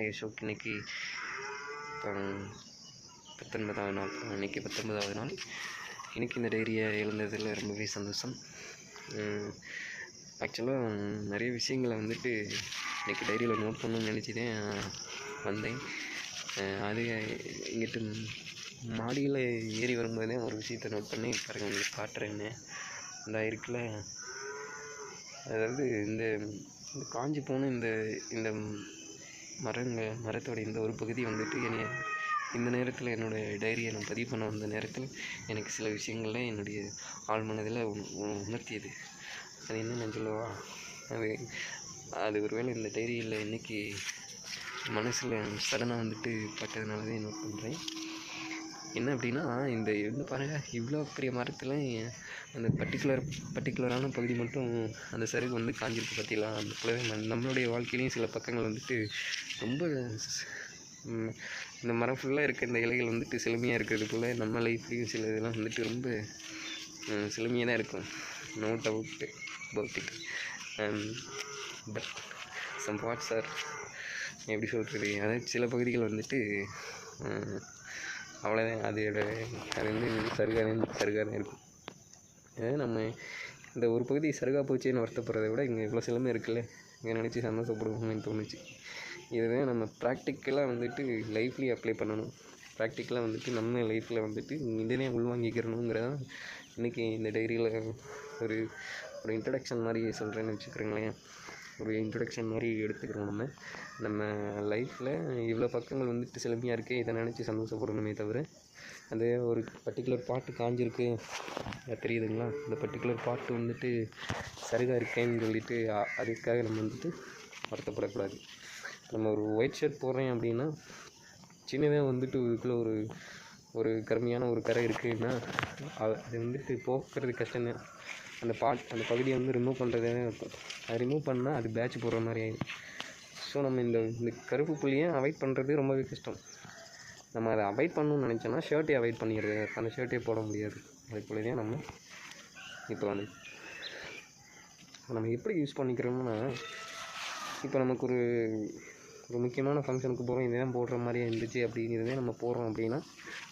அசோக் இன்னைக்கு பத்தொன்பதாவது நாள். இன்றைக்கி பத்தொன்பதாவது நாள். இன்னைக்கு இந்த டைரியை எழுந்ததில் ரொம்பவே சந்தோஷம். ஆக்சுவலாக நிறைய விஷயங்களை வந்துட்டு இன்னைக்கு டைரியில் நோட் பண்ணணும்னு நினச்சி தான் வந்தேன் அது இங்கிட்டு மாடியில் ஏறி வரும்போதே ஒரு விஷயத்தை நோட் பண்ணி பாருங்கள் உங்களுக்கு காட்டுறேன்னு இந்த இருக்குல்ல. அதாவது இந்த இந்த காஞ்சி போன இந்த இந்த மரங்க மரத்தோட இந்த ஒரு பகுதி வந்துட்டு என்னை இந்த நேரத்தில் என்னுடைய டைரியை நான் பதிவு பண்ண வந்த நேரத்தில் எனக்கு சில விஷயங்கள்ல என்னுடைய ஆழ்மனதில் உணர்த்தியது. அது என்ன நான் சொல்லவா? அது அது ஒருவேளை இந்த டைரியில் இன்றைக்கி மனசில் சடனாக வந்துட்டு பட்டதுனால தான் என்ன பண்ணுறேன் என்ன அப்படின்னா இந்த வந்து பாருங்கள் இவ்வளோ பெரிய மரத்தில் அந்த பர்டிகுலர் பர்டிகுலரான பகுதி மட்டும் அந்த சருகு வந்து காஞ்சிருக்கு பார்த்தீங்களா அந்த போலவே நம்மளுடைய வாழ்க்கையிலையும் சில பக்கங்கள் வந்துட்டு ரொம்ப இந்த மரம் ஃபுல்லாக இருக்க இந்த இலைகள் வந்துட்டு செழுமையாக இருக்கிறது போல் நம்ம லைஃப்லேயும் சில இதெல்லாம் வந்துட்டு ரொம்ப செழுமையாக தான் இருக்கும். No doubt about it but some parts are எப்படி சொல்கிறது அதாவது சில பகுதிகள் வந்துட்டு அவ்வளோதான் அதோட அது வந்து சருகாரம் சருகாரம் இருக்கும் அதாவது நம்ம இந்த ஒரு பகுதி சருகா போச்சேன்னு வருத்தப்படுறதை விட இங்கே இவ்வளோ சிலமே இருக்குல்ல? இங்கே நினச்சி சந்தோஷப்படுவோம்னு தோணுச்சு. இதுதான் நம்ம ப்ராக்டிக்கலாக வந்துட்டு லைஃப்லேயே அப்ளை பண்ணணும். ப்ராக்டிக்கலாக வந்துட்டு நம்ம லைஃப்பில் வந்துட்டு இதனே உள்வாங்கிக்கிறணுங்கிறதான் இன்றைக்கி இந்த டைரியில் ஒரு ஒரு இன்ட்ரடக்ஷன் மாதிரி சொல்கிறேன்னு வச்சுக்கிறேங்களேன் ஒரு இன்ட்ரடக்ஷன் மாதிரி எடுத்துக்கிறோம் நம்ம. நம்ம லைஃப்பில் இவ்வளோ பக்கங்கள் வந்துட்டு செழுமையாக இருக்கே. இதை நினச்சி சந்தோஷப்படணுமே தவிர அது ஒரு பர்டிகுலர் பாட்டு காஞ்சிருக்கு. தெரியுதுங்களா? இந்த பர்டிகுலர் பாட்டு வந்துட்டு சருகாக இருக்கேன்னு சொல்லிட்டு அதுக்காக நம்ம வந்துட்டு வருத்தப்படக்கூடாது. நம்ம ஒரு ஒயிட் ஷர்ட் போடுறேன் அப்படின்னா சின்னதாக வந்துட்டு இதுக்குள்ளே ஒரு ஒரு கருமையான ஒரு கரை இருக்குன்னா அது வந்துட்டு போக்குறது கஷ்டம்தான். அந்த பாட் அந்த பகுதியை வந்து ரிமூவ் பண்ணுறதே இருக்கும் அது ரிமூவ் பண்ணால் அது பேட்ச் போடுற மாதிரி ஆகிடும் ஸோ நம்ம இந்த இந்த கருப்பு புள்ளியை அவாய்ட் பண்ணுறது ரொம்பவே கஷ்டம். நம்ம அதை அவாய்ட் பண்ணணும்னு நினச்சோன்னா ஷர்ட்டை அவாய்ட் பண்ணிடுறது. அந்த ஷர்ட்டே போட முடியாது. அதுக்குள்ளே தான் நம்ம இப்போ வந்து நம்ம எப்படி யூஸ் பண்ணிக்கிறோம்னா இப்போ நமக்கு ஒரு ஒரு முக்கியமான ஃபங்க்ஷனுக்கு போகிறோம் இதே போடுற மாதிரி இருந்துச்சு அப்படிங்கிறதே நம்ம போடுறோம் அப்படின்னா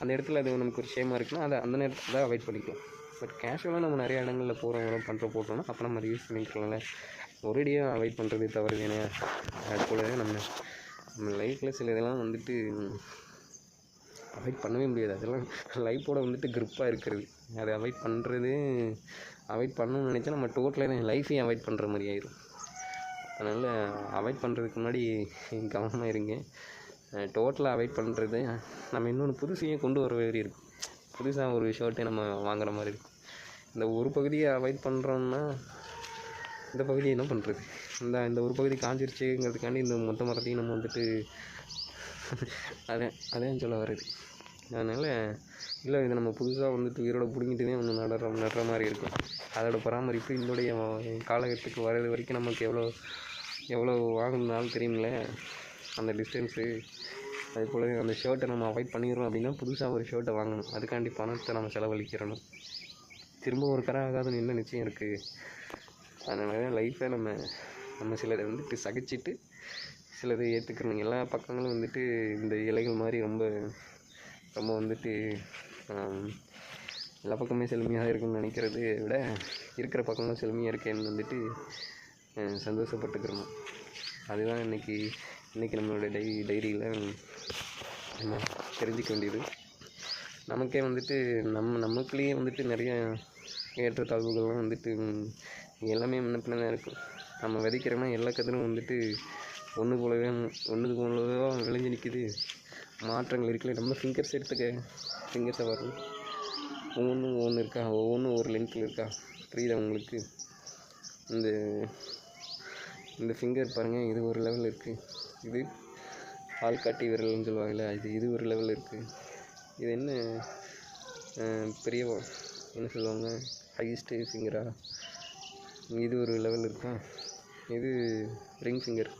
அந்த இடத்துல அது நமக்கு ஒரு ஷேமாக இருக்குன்னா அதை அந்த நேரத்தில் தான் அவாய்ட் பண்ணிக்கலாம். பட் கேஷுவலாக நம்ம நிறைய இடங்களில் போகிறோம் வரோம் பண்ணுற போட்டோம்னா அப்போ நம்ம யூஸ் பண்ணிக்கலாம்ல. ஒரேடியாக அவாய்ட் பண்ணுறது தவறு தானே. அது போலவே நம்ம நம்ம லைஃப்பில் சில இதெல்லாம் வந்துட்டு அவாய்ட் பண்ணவே முடியாது. அதெல்லாம் லைஃப்போட வந்துட்டு க்ரிப்பாக இருக்கிறது. அதை அவாய்ட் பண்ணுறது அவாய்ட் பண்ணணும்னு நினச்சா நம்ம டோட்டலாக லைஃப்பையும் அவாய்ட் பண்ணுற மாதிரி ஆயிடும் அதனால் அவாய்ட் பண்ணுறதுக்கு முன்னாடி கவனமாக இருங்க. டோட்டலாக அவாய்ட் பண்ணுறது நம்ம இன்னொன்று புதுசையும் கொண்டு வர மாதிரி இருக்கும் புதுசாக ஒரு ஷர்ட்டை நம்ம வாங்குற மாதிரி இருக்கும் இந்த ஒரு பகுதியை அவாய்ட் பண்ணுறோம்னா இந்த பகுதியை என்ன பண்ணுறது இந்த இந்த ஒரு பகுதி காஞ்சிருச்சுங்கிறதுக்காண்டி இந்த மொத்த மரத்தையும் நம்ம வந்துட்டு அதே அதான் சொல்ல வருது அதனால் இல்லை இதை நம்ம புதுசாக வந்துட்டு உயிரோட பிடுங்கிட்டு தான் ஒன்று நடுற நடுற மாதிரி இருக்கும். அதோட பராமரிப்பு இதோடைய காலகட்டத்துக்கு வர்றது வரைக்கும் நமக்கு எவ்வளோ எவ்வளோ ஆகுனாலும் தெரியுங்களே அந்த டிஸ்டன்ஸு அது போல அந்த ஷர்ட்டை நம்ம அவாய்ட் பண்ணிடுறோம் அப்படின்னா புதுசாக ஒரு ஷர்ட்டை வாங்கணும். அதுக்காண்டி பணத்தை நம்ம செலவழிக்கிறணும். திரும்ப ஒரு கரை ஆகாதுன்னு என்ன நிச்சயம் இருக்குது அதனால லைஃப்பை நம்ம நம்ம சிலதை வந்துட்டு சகிச்சிட்டு சிலதை ஏற்றுக்கணும் எல்லா பக்கங்களும் வந்துட்டு இந்த இலைகள் மாதிரி ரொம்ப ரொம்ப வந்துட்டு எல்லா பக்கமே செழுமையாக இருக்குன்னு நினைக்கிறத விட இருக்கிற பக்கங்களும் செழுமையாக இருக்கேன்னு வந்துட்டு சந்தோஷப்பட்டுக்கிறணும் அதுதான் இன்னைக்கு இன்றைக்கி நம்மளோட டை டைரியில் நம்ம தெரிஞ்சிக்க வேண்டியது. நமக்கே வந்துட்டு நம்ம நமக்குள்ளேயே வந்துட்டு நிறைய ஏற்றத்தாழ்வுகள்லாம் வந்துட்டு எல்லாமே முன்ன தான் இருக்கும் நம்ம விதைக்கிறோன்னா எல்லா கதிரும் வந்துட்டு ஒன்று போலவே ஒன்றுக்கு போலவே விளைஞ்சு நிற்கிது மாற்றங்கள் இருக்குல்ல நம்ம ஃபிங்கர்ஸ் எடுத்துக்க ஃபிங்கர்ஸை வரும் ஒவ்வொன்றும் ஒவ்வொன்று இருக்கா? ஒவ்வொன்றும் ஒரு லென்த்தில் இருக்கா? புரியுதா உங்களுக்கு? இந்த இந்த ஃபிங்கர் பாருங்கள் இது ஒரு லெவல் இருக்குது இது ஆள்காட்டி விரல்னு சொல்லுவாங்கல்ல இது இது ஒரு லெவல் இருக்குது இது என்ன பெரிய என்ன சொல்லுவாங்க ஹையஸ்ட்டு ஃபிங்கரா இது ஒரு லெவல் இருக்கா? இது ரிங் ஃபிங்கர்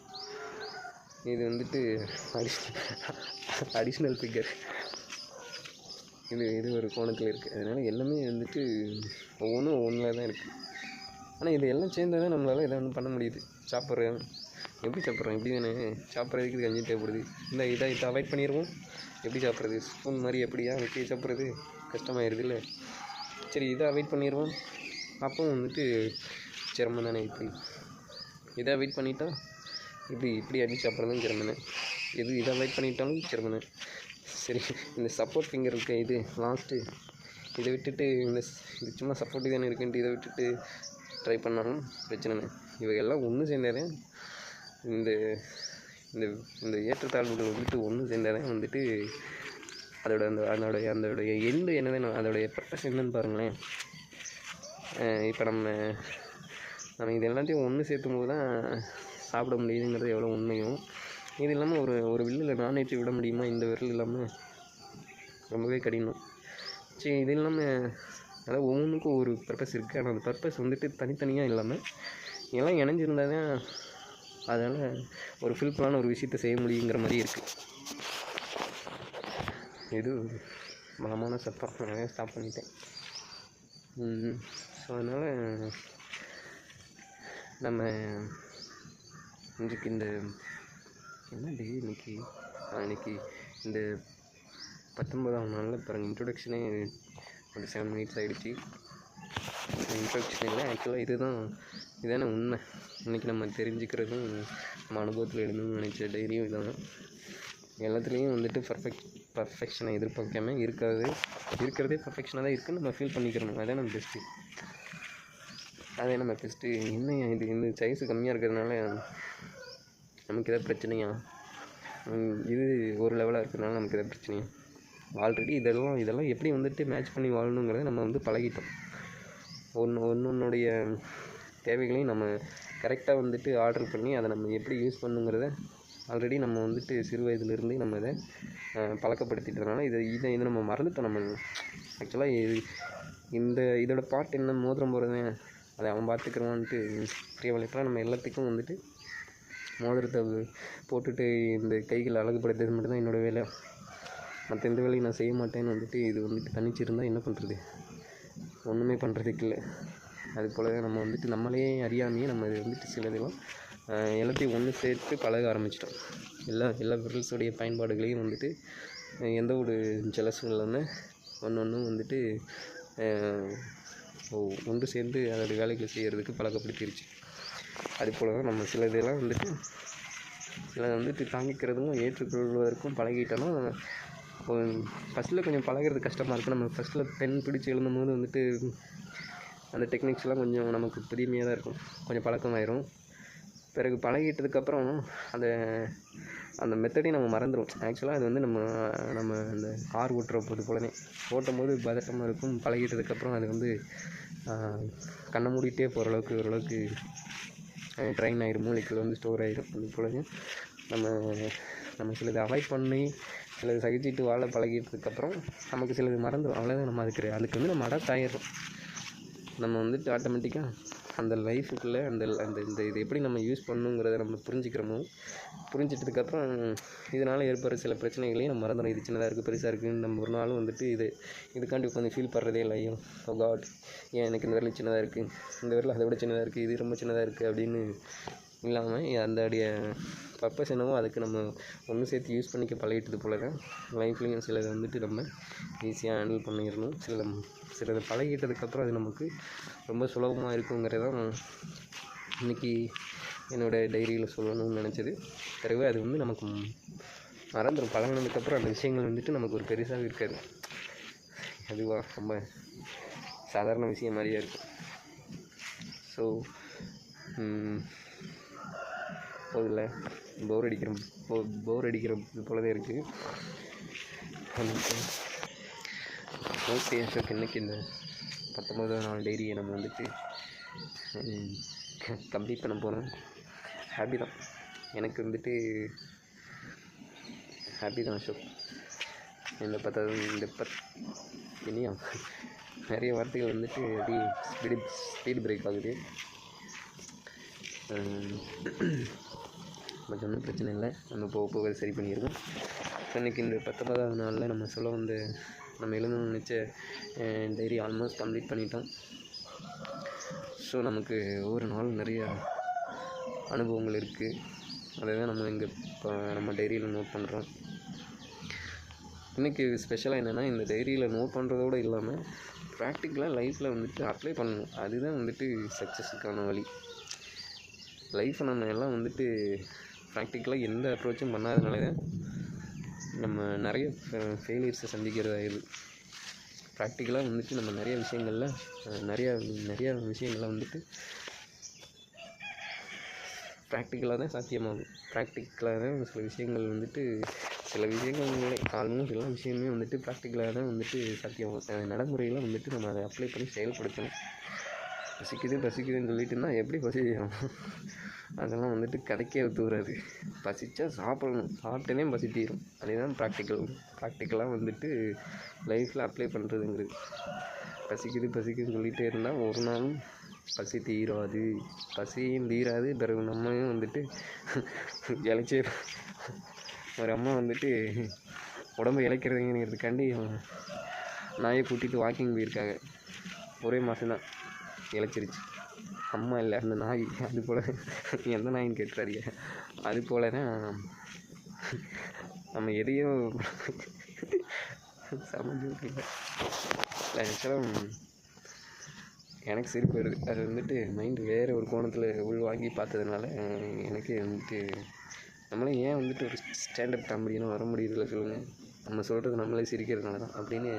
இது வந்துட்டு அடிஷ்னல் ஃபிங்கர் இது இது ஒரு கோணத்தில் இருக்குது அதனால் எல்லாமே வந்துட்டு ஒவ்வொன்றும் ஒவ்வொன்றில் தான் இருக்குது ஆனால் இது எல்லாம் சேர்ந்தா தான் நம்மளால் எதாவது ஒன்று பண்ண முடியுது. சாப்பிட்றேன். எப்படி சாப்பிட்றோம்? எப்படி தானே? சாப்பிட்றதுக்கு கஞ்சி தேவைப்படுது இந்த இதை இதை அவாய்ட் பண்ணிடுவோம். எப்படி சாப்பிட்றது? ஸ்பூன் மாதிரி எப்படியா வெட்டி சாப்பிட்றது? கஷ்டமாயிருது இல்லை சரி இதை அவாய்ட் பண்ணிடுவோம். அப்போ வந்துட்டு சிரமம் தானே இப்படி இதை அவாய்ட் பண்ணிட்டா இப்படி இப்படி அடி சாப்பிட்றதும் சிரமனே எது இதை அவாய்ட் பண்ணிட்டாலும் சிரமனே சரி இந்த சப்போர்ட் ஃபிங்கர் இருக்க இது லாஸ்ட்டு இதை விட்டுட்டு இந்த இது சும்மா சப்போர்ட்டு தானே இருக்குன்ட்டு இதை விட்டுட்டு ட்ரை பண்ணாலும் பிரச்சனை இல்லை. இவையெல்லாம் ஒன்று சேர்ந்தாதான் இந்த இந்த இந்த ஏற்றத்தாழ்வுகள் வந்துட்டு ஒன்று சேர்ந்தாதான் வந்துட்டு அதோட அந்த அதோடைய அதோடைய எண்டு என்னது அதோடைய பர்பஸ் என்னன்னு பாருங்களேன். இப்போ நம்ம நம்ம இது எல்லாத்தையும் ஒன்று சேர்த்தும் போது தான் சாப்பிட முடியுதுங்கிறது எவ்வளோ உண்மையும். இது இல்லாமல் ஒரு ஒரு வில்லில் நான்வெஜ் விட முடியுமா? இந்த விரல் இல்லாமல் ரொம்பவே கடினம். சரி இது இல்லாமல் அதாவது ஒவ்வொன்றுக்கும் ஒரு பர்பஸ் இருக்குது ஆனால் அந்த பர்பஸ் வந்துட்டு தனித்தனியாக இல்லாமல் எல்லாம் இணைஞ்சிருந்தால் தான் அதனால் ஒரு ஃபில்ஃபுல்லான ஒரு விஷயத்தை செய்ய முடியுங்கிற மாதிரி இருக்குது இது பலமான சத்தம். நிறைய ஸ்டாப் பண்ணிட்டேன். ஸோ அதனால் நம்ம இன்றைக்கு இந்த என்ன டே இன்னைக்கு? ஆ, இன்னைக்கு இந்த பத்தொன்பதாம் நாளில் பாருங்கள் இன்ட்ரொடக்ஷனே ஒரு செவன் மினிட்ஸ் ஆகிடுச்சு இன்ட்ரொடக்ஷன் இல்லை. ஆக்சுவலாக இதுதான் இதான உண்மை. இன்றைக்கி நம்ம தெரிஞ்சுக்கிறதும் நம்ம அனுபவத்தில் எழுதணும்னு நினச்ச டைரியும் இதான். எல்லாத்துலேயும் வந்துட்டு பர்ஃபெக்ட் பர்ஃபெக்ஷனை எதிர்பார்க்காம இருக்காது இருக்கிறதே பர்ஃபெக்ஷனாக தான் இருக்குதுன்னு நம்ம ஃபீல் பண்ணிக்கிறோம் அதான் நம்ம பெஸ்ட்டு அதே நம்ம பெஸ்ட்டு என்ன இது? இந்த சைஸு கம்மியாக இருக்கிறதுனால நமக்கு எதாவது பிரச்சனையா? இது ஒரு லெவலாக இருக்கிறதுனால நமக்கு எதாவது பிரச்சனையா? ஆல்ரெடி இதெல்லாம் இதெல்லாம் எப்படி வந்துட்டு மேட்ச் பண்ணி வாழணுங்கிறத நம்ம வந்து பழகிட்டோம். ஒன்று ஒன்னொன்னுடைய தேவைகளையும் நம்ம கரெக்டாக வந்துட்டு ஆர்டர் பண்ணி அதை நம்ம எப்படி யூஸ் பண்ணுங்கிறத ஆல்ரெடி நம்ம வந்துட்டு சிறு வயதுலேருந்தே நம்ம இதை பழக்கப்படுத்திட்டதுனால இதை இதை இதை நம்ம மறந்துட்டோம் நம்ம. ஆக்சுவலாக இது இந்த இதோட பார்ட் என்ன மோதிரம் போடுறது அதை அவன் பார்த்துக்கிறவான்ட்டு பிரியவளைக்கெல்லாம் நம்ம எல்லாத்துக்கும் வந்துட்டு மோதிரத்தை போட்டுட்டு இந்த கைகளை அழகுபடுத்துறது மட்டும்தான் என்னோட வேலை. மற்ற எந்த வேலையும் நான் செய்ய மாட்டேன்னு வந்துட்டு இது வந்துட்டு தனிச்சிருந்தால் என்ன பண்ணுறது ஒன்றுமே பண்ணுறதுக்கு இல்லை. அது போல நம்ம வந்துட்டு நம்மளே அறியாமையே நம்ம இது வந்துட்டு சிலதெல்லாம் எல்லாத்தையும் ஒன்று சேர்த்து பழக ஆரம்பிச்சிட்டோம். எல்லா எல்லா விரல்ஸோடைய பயன்பாடுகளையும் வந்துட்டு எந்த ஒரு ஜலசும் இல்லாமல் ஒன்று ஒன்றும் வந்துட்டு ஒன்று சேர்ந்து அதோடைய வேலைகளை செய்கிறதுக்கு பழக்கப்படுத்திருச்சு. அது போல தான் நம்ம சில இதெல்லாம் வந்துட்டு சில வந்துட்டு தாங்கிக்கிறதுக்கும் ஏற்றுக்கொள்வதற்கும் பழகிட்டோன்னா ஃபஸ்ட்டில் கொஞ்சம் பழகுறது கஷ்டமாக இருக்கும். நம்ம ஃபஸ்ட்டில் பென் பிடிச்சி எழுதும் போது வந்துட்டு அந்த டெக்னிக்ஸ்லாம் கொஞ்சம் நமக்கு புதுமையாக தான் இருக்கும். கொஞ்சம் பழக்கமாயிரும். பிறகு பழகிட்டதுக்கப்புறம் அந்த அந்த மெத்தடையும் நம்ம மறந்துடும் ஆக்சுவலாக அது வந்து நம்ம நம்ம அந்த கார் ஓட்டுற போது போலவே. ஓட்டும் போது பதட்டமாக இருக்கும் பழகிட்டதுக்கப்புறம் அது வந்து கண்ணை மூடிட்டே போகிற அளவுக்கு ஓரளவுக்கு ட்ரெயின் ஆகிடும் மூளைக்குள்ளே வந்து ஸ்டோர் ஆகிடும் அது போலவே நம்ம நம்ம சிலது அவாய்ட் பண்ணி சிலது சகிச்சிட்டு வாழ பழகிட்டதுக்கப்புறம் நமக்கு சிலது மறந்துடும் அவ்வளோதான் நம்ம அதுக்கு அதுக்கு வந்து நம்ம அடாப்ட் ஆயிடுறோம். நம்ம வந்துட்டு ஆட்டோமேட்டிக்காக அந்த லைஃபுக்குள்ளே அந்த அந்த இந்த இது எப்படி நம்ம யூஸ் பண்ணணுங்கிறத நம்ம புரிஞ்சுக்கிறோமோ புரிஞ்சிட்டதுக்கப்புறம் இதனால் ஏற்படுற சில பிரச்சனைகளையும் நம்ம மறந்துடும் இது சின்னதாக இருக்குது பெருசாக இருக்குதுன்னு நம்ம ஒரு நாளும் வந்துட்டு இது இதுக்காண்டி உட்காந்து ஃபீல் பண்ணுறதே இல்லை. ஐயோ oh ஓ காட் ஏன் எனக்கு இந்த விரல் சின்னதாக இருக்குது இந்த விரல் அதை விட சின்னதாக இருக்குது இது ரொம்ப சின்னதாக இருக்குது அப்படின்னு இல்லாமல் அந்த அடைய பர்பஸ் என்னவோ அதுக்கு நம்ம ஒன்று சேர்த்து யூஸ் பண்ணிக்க பழகிட்டது போல தான் லைஃப்லேயும் சிலதை வந்துட்டு நம்ம ஈஸியாக ஹேண்டில் பண்ணிடணும். சில சிலதை பழகிட்டதுக்கப்புறம் அது நமக்கு ரொம்ப சுலபமாக இருக்குங்கிறதான் இன்றைக்கி என்னோடய டைரியில் சொல்லணும்னு நினச்சது. பிறகு அது வந்து நமக்கு மறந்துடும் பழகினதுக்கப்புறம் அந்த விஷயங்கள் வந்துட்டு நமக்கு ஒரு பெருசாக இருக்காது. அதுவா ரொம்ப சாதாரண விஷயம் மாதிரியே இருக்கும். ஸோ போதில்ல போர் அடிக்கிற போ போர் அடிக்கிற இது போலவே இருக்குது ஓகே அசோக் இன்னைக்கு இந்த பத்தொம்பதாவது நாள் டைரியை நம்ம வந்துட்டு கம்ப்ளீட் பண்ண போகிறோம் ஹாப்பி தான். எனக்கு வந்துட்டு ஹாப்பி தான் அசோக். இந்த பத்தாவது இந்த பத் இனியா? நிறைய வார்த்தைகள் வந்துட்டு அப்படியே ஸ்பீடு ஸ்பீடு பிரேக் ஆகுது. கொஞ்சம் ஒன்றும் பிரச்சனை இல்லை நம்ம போக போக சரி பண்ணிடுவோம் இன்றைக்கி இந்த பத்தொன்பதாவது நாளில் நம்ம சொல்ல வந்து நம்ம எழுதணும்னு நினச்ச டைரி ஆல்மோஸ்ட் கம்ப்ளீட் பண்ணிட்டோம். ஸோ நமக்கு ஒவ்வொரு நாளும் நிறைய அனுபவங்கள் இருக்குது அதை தான் நம்ம இங்கே இப்போ நம்ம டைரியில் நோட் பண்ணுறோம் இன்றைக்கி ஸ்பெஷலாக என்னென்னா இந்த டைரியில் நோட் பண்ணுறதோடு இல்லாமல் ப்ராக்டிக்கலாக லைஃப்பில் வந்துட்டு அப்ளை பண்ணணும். அதுதான் வந்துட்டு சக்ஸஸுக்கான வழி. லைஃப்பை நம்ம எல்லாம் வந்துட்டு ப்ராக்டிக்கலாக எந்த அப்ரோச்சும் பண்ணாதனால தான் நம்ம நிறைய ஃபெயிலியர்ஸை சந்திக்கிறதாயிருது ப்ராக்டிக்கலாக வந்துட்டு நம்ம நிறைய விஷயங்களில் நிறையா நிறையா விஷயங்களை வந்துட்டு ப்ராக்டிக்கலாக தான் சாத்தியமாகும். ப்ராக்டிக்கலாக தான் சில விஷயங்கள் வந்துட்டு சில விஷயங்கள் ஆல்மோஸ்ட் எல்லா விஷயமே வந்துட்டு ப்ராக்டிக்கலாக தான் வந்துட்டு சாத்தியமாகும். நடைமுறையில் வந்துட்டு நம்ம அதை அப்ளை பண்ணி செயல்படுத்தணும். பசிக்குது பசிக்குதுன்னு சொல்லிட்டுன்னா எப்படி பசி அதெல்லாம் வந்துட்டு கிடைக்கே ஒத்து பசித்தா சாப்பிடணும். சாப்பிட்டனே பசி தீரும். அதுதான் ப்ராக்டிக்கல் ப்ராக்டிக்கலாக வந்துட்டு லைஃப்பில் அப்ளை பண்ணுறதுங்கிறது பசிக்குது பசிக்குதுன்னு சொல்லிகிட்டே இருந்தால் ஒரு நாளும் பசி தீராது. பசியும் தீராது. பிறகு நம்மளையும் வந்துட்டு இழைச்சே ஒரு அம்மா வந்துட்டு உடம்பு இளைக்கிறதுங்கிறதுக்காண்டி நாயை கூட்டிகிட்டு வாக்கிங் போயிருக்காங்க. ஒரே மாதம் தான் இளைச்சிருச்சு அம்மா இல்லை அந்த நாய் அது போல். எந்த நாயின்னு கேட்டுறாதீங்க. அது போல தான் நம்ம எதையோ சமைச்சு ஆக்சுவலாக எனக்கு சிரிப்பு வருது. அது வந்துட்டு மைண்டு வேறு ஒரு கோணத்தில் உள்வாங்கி பார்த்ததுனால எனக்கு வந்துட்டு நம்மளே ஏன் வந்துட்டு ஒரு ஸ்டாண்டப் காமெடியெல்லாம் வர முடியுதுல சொல்லுங்கள் நம்ம சொல்கிறது நம்மளே சிரிக்கிறதுனால தான் அப்படின்னு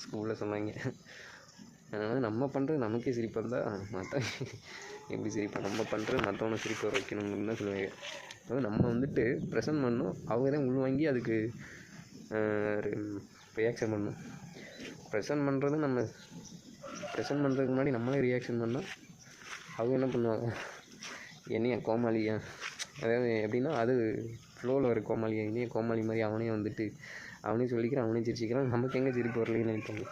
ஸ்கூலில் சொன்னாங்க. அதனால் நம்ம பண்ணுறது நமக்கே சிரிப்பு இருந்தால் மற்ற எப்படி சிரிப்பா? நம்ம பண்ணுறது மற்றவனை சிரிப்பு வர வைக்கணும்னு தான் சொல்லுவாங்க. அதாவது நம்ம வந்துட்டு ப்ரெசன்ட் பண்ணணும் அவங்க தான் உள்வாங்கி அதுக்கு ரியாக்ஷன் பண்ணணும். ப்ரெசன்ட் பண்ணுறது நம்ம ப்ரெசன்ட் பண்ணுறதுக்கு முன்னாடி நம்மளே ரியாக்ஷன் பண்ணால் அவங்க என்ன பண்ணுவாங்க? என்னையா கோமாளியா? அதாவது எப்படின்னா அது ஃப்ளோவில் வர கோமாளியா என்னைய கோமாளி மாதிரி அவனே வந்துட்டு அவனே சொல்லிக்கிறான் அவனே சிரிச்சிக்கிறான் நமக்கு எங்கே சிரிப்பு வரலன்னு நினைப்பாங்க.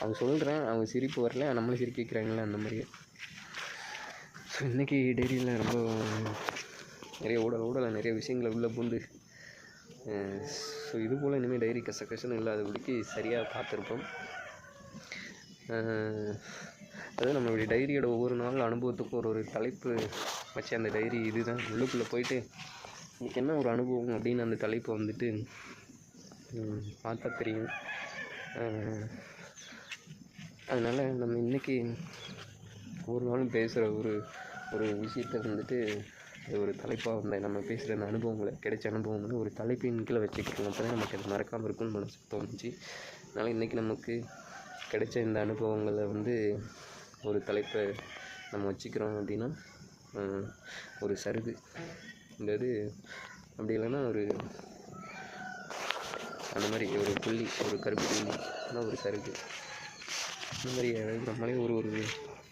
அவங்க சொல்கிறேன் அவங்க சிரிப்பு வரல நம்மளும் சிரிக்க வைக்கிறாங்களே அந்த மாதிரியே. ஸோ இன்றைக்கி டைரியில் ரொம்ப நிறைய ஊடல் ஊடலை நிறைய விஷயங்களை உள்ளே பூந்து ஸோ இது போல் இனிமேல் டைரி கச கசன்னு இல்லாதபடிக்கு சரியாக பார்த்துருப்போம். அதாவது நம்மளுடைய டைரியோட ஒவ்வொரு நாள் அனுபவத்துக்கும் ஒரு ஒரு தலைப்பு வச்சு அந்த டைரி இதுதான். உள்ளுக்குள்ளே போயிட்டு இன்றைக்கி என்ன ஒரு அனுபவம்? அப்படின்னு அந்த தலைப்பை வந்துட்டு பார்த்தா தெரியும். அதனால் நம்ம இன்றைக்கி ஒரு நாளும் பேசுகிற ஒரு ஒரு விஷயத்த வந்துட்டு ஒரு தலைப்பாக வந்த நம்ம பேசுகிற அந்த அனுபவங்களை கிடைச்ச அனுபவங்களை ஒரு தலைப்பின் கீழே வச்சுக்கிறோம் அப்போ தான் நமக்கு அது மறக்காமல் இருக்கும்னு மனசு தோணுச்சு. அதனால் இன்றைக்கி நமக்கு கிடைச்ச இந்த அனுபவங்களை வந்து ஒரு தலைப்பை நம்ம வச்சுக்கிறோம் அப்படின்னா ஒரு சருகு. இந்த இது அப்படி இல்லைன்னா ஒரு அந்த மாதிரி ஒரு புள்ளி ஒரு கருப்பு புள்ளி ஒரு சருகு. இந்த மாதிரி அதாவது நம்மளே ஒரு ஒரு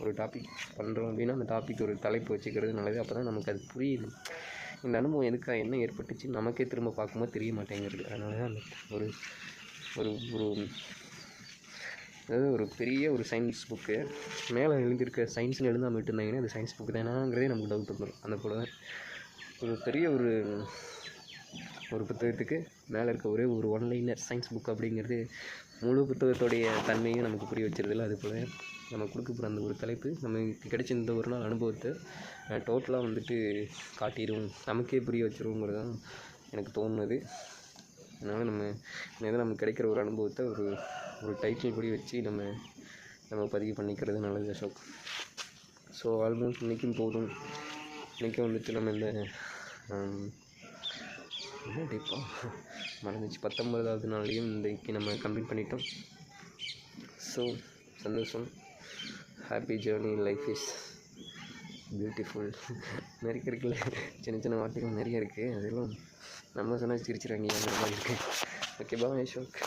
ஒரு டாபிக் பண்ணுறோம் அப்படின்னா அந்த டாபிக் ஒரு தலைப்பு வச்சுக்கிறது நல்லது. அப்போ தான் நமக்கு அது புரியுது. இந்த அனுபவம் எதுக்காக என்ன ஏற்பட்டுச்சு நமக்கே திரும்ப பார்க்கும்போது தெரிய மாட்டேங்கிறது அதனால தான் அந்த ஒரு ஒரு ஒரு அதாவது ஒரு பெரிய ஒரு சயின்ஸ் புக்கு மேலே எழுந்திருக்க சயின்ஸ்னு எழுந்தால் விட்டுருந்தாங்கன்னா அது சயின்ஸ் புக்கு தானாங்கிறதே நமக்கு டவுட் வந்துடும் அந்த போல் ஒரு பெரிய ஒரு ஒரு புத்தகத்துக்கு மேலே இருக்க ஒரே ஒரு ஒன்லைனர் சயின்ஸ் புக் அப்படிங்கிறது முழு புத்தகத்தோடைய தன்மையும் நமக்கு புரிய வச்சிருதில்ல அது போல் நம்ம கொடுக்கப்படுற அந்த ஒரு தலைப்பு நமக்கு கிடைச்ச இந்த ஒரு நாள் அனுபவத்தை டோட்டலாக வந்துட்டு காட்டிடும் நமக்கே புரிய வச்சிருவோங்கிறது தான் எனக்கு தோணுது. அதனால் நம்ம இதை நமக்கு கிடைக்கிற ஒரு அனுபவத்தை ஒரு ஒரு டைட்டில் படி வச்சு நம்ம நம்ம பதிவு பண்ணிக்கிறது நல்லது அசோக். ஸோ ஆல்மோஸ்ட் இன்றைக்கும் போதும். இன்றைக்கும் வந்துட்டு நம்ம இந்த என்ன மறந்துச்சு. பத்தொம்பதாவது நாளையும் இன்றைக்கு நம்ம கம்ப்ளீட் பண்ணிட்டோம். ஸோ சந்தோஷம். Happy journey life is beautiful நிறைய இருக்குல்ல? சின்ன சின்ன வார்த்தைகள் நிறைய இருக்குது அதெல்லாம் நம்ம சொன்னால் சிரிச்சிருவாங்க. அந்த மாதிரி இருக்குது ஓகே பாய் அசோக்.